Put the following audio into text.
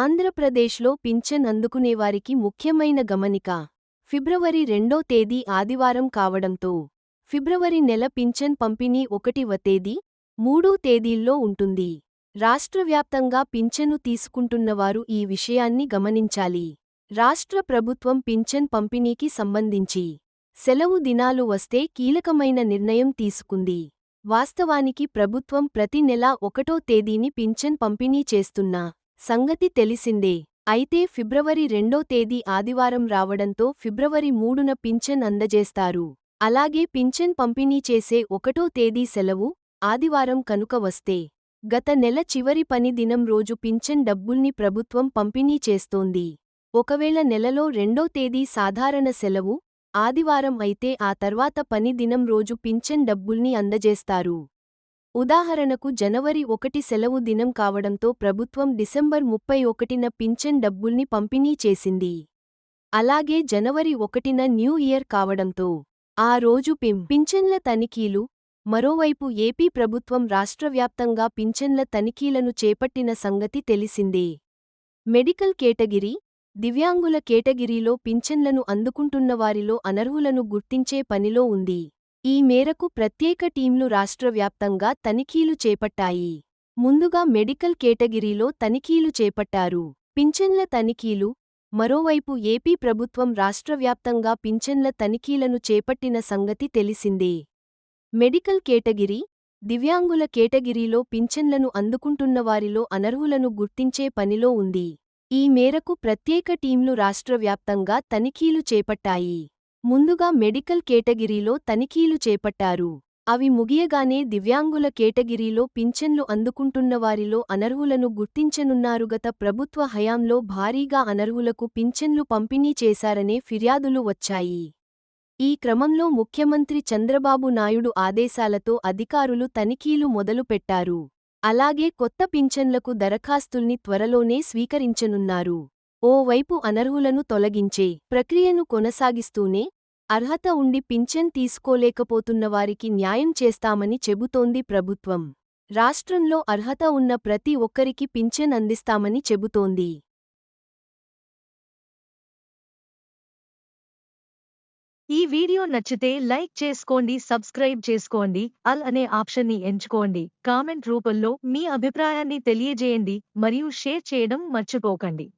ఆంధ్రప్రదేశ్లో పింఛన్ అందుకునేవారికి ముఖ్యమైన గమనిక ఫిబ్రవరి రెండో తేదీ ఆదివారం కావడంతో ఫిబ్రవరి నెల పింఛన్ పంపిణీ ఒకటివ తేదీ మూడో తేదీల్లో ఉంటుంది. రాష్ట్రవ్యాప్తంగా పింఛను తీసుకుంటున్నవారు ఈ విషయాన్ని గమనించాలి. రాష్ట్ర ప్రభుత్వం పింఛన్ పంపిణీకి సంబంధించి సెలవు దినాలు వస్తే కీలకమైన నిర్ణయం తీసుకుంది. వాస్తవానికి ప్రభుత్వం ప్రతి నెలా ఒకటో తేదీని పింఛన్ పంపిణీ చేస్తున్నా సంగతి తెలిసిందే. అయితే ఫిబ్రవరి రెండో తేదీ ఆదివారం రావడంతో ఫిబ్రవరి మూడున పింఛన్ అందజేస్తారు. అలాగే పింఛన్ పంపిణీ చేసే ఒకటో తేదీ సెలవు ఆదివారం కనుక వస్తే గత నెల చివరి పని దినం రోజు పింఛన్ డబ్బుల్ని ప్రభుత్వం పంపిణీ చేస్తోంది. ఒకవేళ నెలలో రెండో తేదీ సాధారణ సెలవు ఆదివారం అయితే ఆ తర్వాత పని దినం రోజు పింఛన్ డబ్బుల్ని అందజేస్తారు. ఉదాహరణకు జనవరి ఒకటి సెలవు దినం కావడంతో ప్రభుత్వం డిసెంబర్ ముప్పై ఒకటిన పింఛన్ డబ్బుల్ని పంపిణీ చేసింది. అలాగే జనవరి ఒకటిన న్యూ ఇయర్ కావడంతో ఆ రోజు పిం పింఛన్ల తనిఖీలు మరోవైపు ఏపీ ప్రభుత్వం రాష్ట్రవ్యాప్తంగా పింఛన్ల తనిఖీలను చేపట్టిన సంగతి తెలిసిందే. మెడికల్ కేటగిరీ దివ్యాంగుల కేటగిరీలో పింఛన్లను అందుకుంటున్నవారిలో అనర్హులను గుర్తించే పనిలో ఉంది. ఈ మేరకు ప్రత్యేక టీంలు రాష్ట్రవ్యాప్తంగా తనిఖీలు చేపట్టాయి. ముందుగా మెడికల్ కేటగిరీలో తనిఖీలు చేపట్టారు. పింఛన్ల తనిఖీలు మరోవైపు ఏపీ ప్రభుత్వం రాష్ట్రవ్యాప్తంగా పింఛన్ల తనిఖీలను చేపట్టిన సంగతి తెలిసిందే. మెడికల్ కేటగిరీ దివ్యాంగుల కేటగిరీలో పింఛన్లను అందుకుంటున్నవారిలో అనర్హులను గుర్తించే పనిలో ఉంది. ఈ మేరకు ప్రత్యేక టీంలు రాష్ట్రవ్యాప్తంగా తనిఖీలు చేపట్టాయి. ముందుగా మెడికల్ కేటగిరీలో తనిఖీలు చేపట్టారు. అవి ముగియగానే దివ్యాంగుల కేటగిరీలో పింఛన్లు అందుకుంటున్నవారిలో అనర్హులను గుర్తించనున్నారు. గత ప్రభుత్వ హయాంలో భారీగా అనర్హులకు పింఛన్లు పంపిణీ చేశారనే ఫిర్యాదులు వచ్చాయి. ఈ క్రమంలో ముఖ్యమంత్రి చంద్రబాబు నాయుడు ఆదేశాలతో అధికారులు తనిఖీలు మొదలుపెట్టారు. అలాగే కొత్త పింఛన్లకు దరఖాస్తుల్ని త్వరలోనే స్వీకరించనున్నారు. ఓవైపు అనర్హులను తొలగించే ప్రక్రియను కొనసాగిస్తూనే అర్హత ఉండి పింఛన్ తీసుకోలేకపోతున్నవారికి న్యాయం చేస్తామని చెబుతోంది ప్రభుత్వం. రాష్ట్రంలో అర్హత ఉన్న ప్రతి ఒక్కరికి పింఛన్ అందిస్తామని చెబుతోంది. ఈ వీడియో నచ్చితే లైక్ చేసుకోండి సబ్స్క్రైబ్ చేసుకోండి అల్ అనే ఆప్షన్ని ఎంచుకోండి. కామెంట్ రూపంలో మీ అభిప్రాయాన్ని తెలియజేయండి మరియు షేర్ చేయడం మర్చిపోకండి.